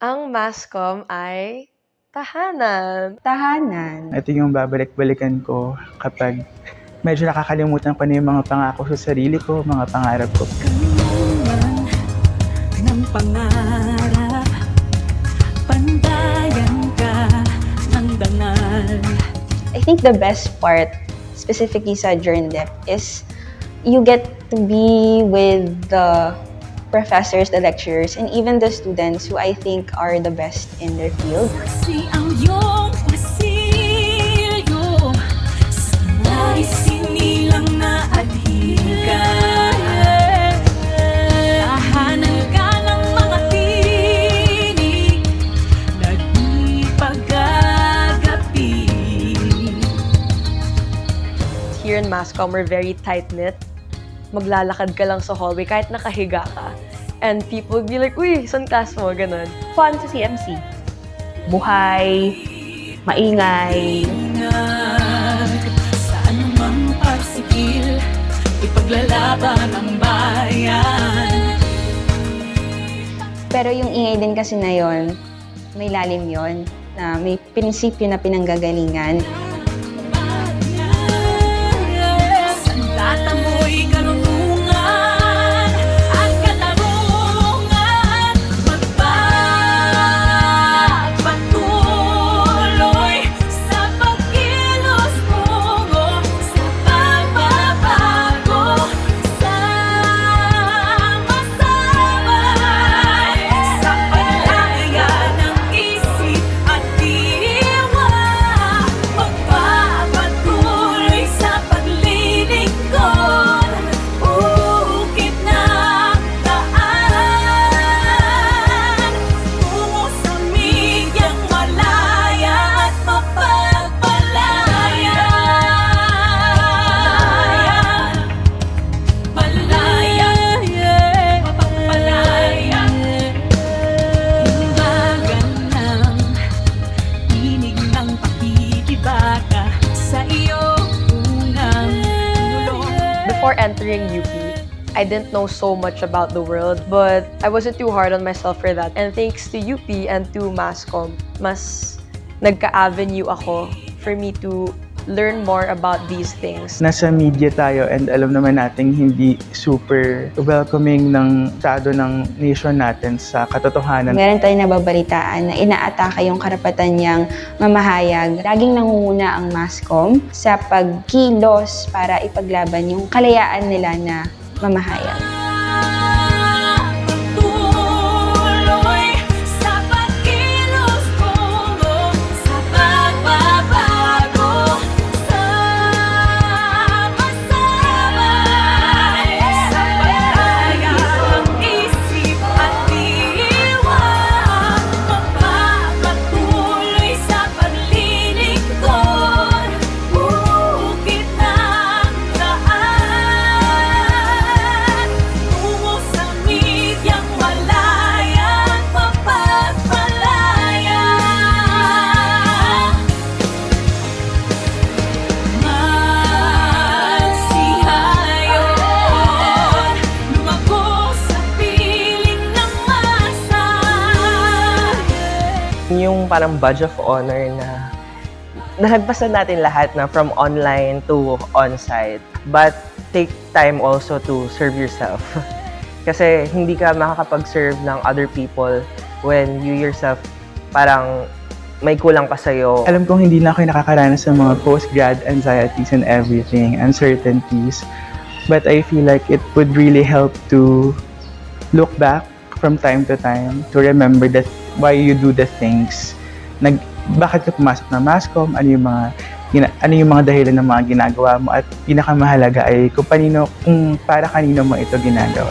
Ang mascom ay tahanan. Tahanan. Ito yung babalik-balikan ko kapag medyo nakakalimutan ko na yung mga pangako sa sarili ko, mga pangarap ko. Ng pangarap Pandayan ka ng dangal I think the best part, specifically sa Journalep, is you get to be with the professors, the lecturers, and even the students who I think are the best in their field. Here in mascom, we're very tight-knit. Maglalakad ka lang sa hallway kahit nakahiga ka. And people would be like, uy, saan class mo? Ganon. fun sa CMC. Buhay, maingay, sa anumang parsikil Ipaglalaban ang bayan Pero yung ingay din kasi na yon, may lalim yon na may prinsipyo na pinanggagalingan. Entering UP, I didn't know so much about the world, but I wasn't too hard on myself for that. And thanks to UP and to Mascom, mas nagka-avenue ako for me to learn more about these things. Nasa media tayo and alam naman natin hindi super welcoming ng estado ng nation natin sa katotohanan. Meron tayong nababalitaan na inaatake yung karapatan niyang mamahayag. Laging nangunguna ang MASCOM sa pagkilos para ipaglaban yung kalayaan nila na mamahayag. Parang badge of honor na nalagpasan natin lahat na from online to on-site. But take time also to serve yourself. Kasi hindi ka makakapag-serve ng other people when you yourself parang may kulang pa sa'yo. Alam kong hindi na ako nakakaranas sa mga post-grad anxieties and everything, uncertainties. But I feel like it would really help to look back from time to time to remember that why you do the things. Nag, bakit ka pumasok na mascom? Ano yung mga gina- ano yung mga dahilan ng mga ginagawa mo at pinakamahalaga ay kung panino kung para kanino mo ito ginagawa.